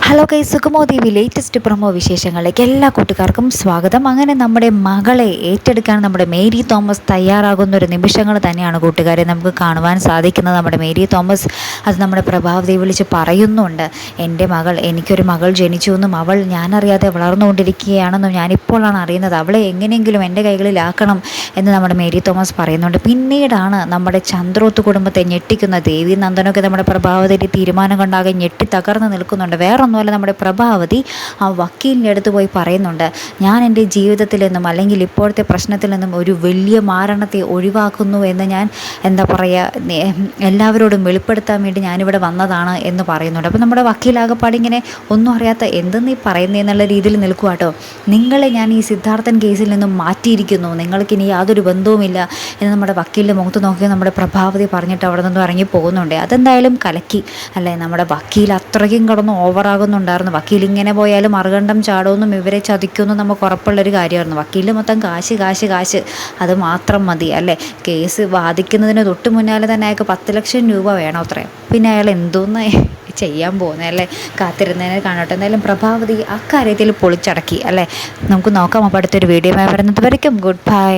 Hello കൈ സുഖമോദേവി latest promo വിശേഷങ്ങളിലേക്ക് എല്ലാ കൂട്ടുകാർക്കും സ്വാഗതം. അങ്ങനെ നമ്മുടെ മകളെ ഏറ്റെടുക്കാൻ നമ്മുടെ മേരി തോമസ് തയ്യാറാകുന്ന ഒരു നിമിഷങ്ങൾ തന്നെയാണ് കൂട്ടുകാരെ നമുക്ക് കാണുവാൻ സാധിക്കുന്നത്. നമ്മുടെ മേരി തോമസ് അത് നമ്മുടെ പ്രഭാവതി വിളിച്ച് പറയുന്നുണ്ട്. എന്റെ മകൾ എനിക്കൊരു മകൾ ജനിച്ചു എന്നും അവൾ ഞാനറിയാതെ വളർന്നുകൊണ്ടിരിക്കുകയാണെന്നും ഞാനിപ്പോഴാണ് അറിയുന്നത്. അവളെ എങ്ങനെയെങ്കിലും എന്റെ കൈകളിലാക്കണം എന്ന് നമ്മുടെ മേരി തോമസ് പറയുന്നുണ്ട്. പിന്നീടാണ് നമ്മുടെ ചന്ദ്രോത്ത് കുടുംബത്തെ ഞെട്ടിക്കുന്ന ദേവി നന്ദനൊക്കെ നമ്മുടെ പ്രഭാവതിയുടെ തീരുമാനം കൊണ്ടാകെ ഞെട്ടി തകർന്ന് നിൽക്കുന്നുണ്ട്. വേറൊന്നുമല്ല നമ്മുടെ പ്രഭാവതി ആ വക്കീലിന്റെ അടുത്ത് പോയി പറയുന്നുണ്ട് ഞാൻ എന്റെ ജീവിതത്തിൽ നിന്നും അല്ലെങ്കിൽ ഇപ്പോഴത്തെ പ്രശ്നത്തിൽ നിന്നും ഒരു വലിയ മാരണത്തെ ഒഴിവാക്കുന്നു എന്ന് ഞാൻ എന്താ പറയുക എല്ലാവരോടും വെളിപ്പെടുത്താൻ വേണ്ടി ഞാനിവിടെ വന്നതാണ് എന്ന് പറയുന്നുണ്ട്. അപ്പോൾ നമ്മുടെ വക്കീലാകപ്പാട് ഇങ്ങനെ ഒന്നും അറിയാത്ത എന്തെന്ന് ഈ എന്നുള്ള രീതിയിൽ നിൽക്കുക കേട്ടോ നിങ്ങളെ ഞാൻ ഈ സിദ്ധാർത്ഥൻ കേസിൽ നിന്നും മാറ്റിയിരിക്കുന്നു. നിങ്ങൾക്ക് ഇനി യാതൊരു ബന്ധവുമില്ല. എന്ന് നമ്മുടെ വക്കീലിന്റെ മുഖത്ത് നോക്കി നമ്മുടെ പ്രഭാവതി പറഞ്ഞിട്ട് അവിടെ നിന്നും ഇറങ്ങി പോകുന്നുണ്ട്. അതെന്തായാലും കലക്കി. അല്ലേ നമ്മുടെ വക്കീൽ അത്രയ്ക്കും കടന്ന് ഓവറാകുന്നുണ്ടായിരുന്നു വക്കീൽ ഇങ്ങനെ പോയാലും മറുകണ്ഠം ചാടുമെന്നും ഇവരെ ചതിക്കുമെന്നും നമുക്ക് ഉറപ്പുള്ളൊരു കാര്യമായിരുന്നു. വക്കീൽ മൊത്തം കാശ് കാശ് കാശ്. അത് മാത്രം മതി അല്ലേ? കേസ് വാദിക്കുന്നതിന് തൊട്ട് മുന്നാലെ തന്നെ അയാൾക്ക് പത്ത് ലക്ഷം രൂപ വേണം അത്രേ പിന്നെ അയാൾ എന്തോന്ന് ചെയ്യാൻ പോകുന്നത് അല്ലേ? കാത്തിരുന്നതിനെ കാണട്ടെ. എന്തായാലും പ്രഭാവതി അക്കാര്യത്തിൽ പൊളിച്ചടക്കി അല്ലേ? നമുക്ക് നോക്കാം. അപ്പോൾ അടുത്തൊരു വീഡിയോ വരുന്നത് വരയ്ക്കും. Good bye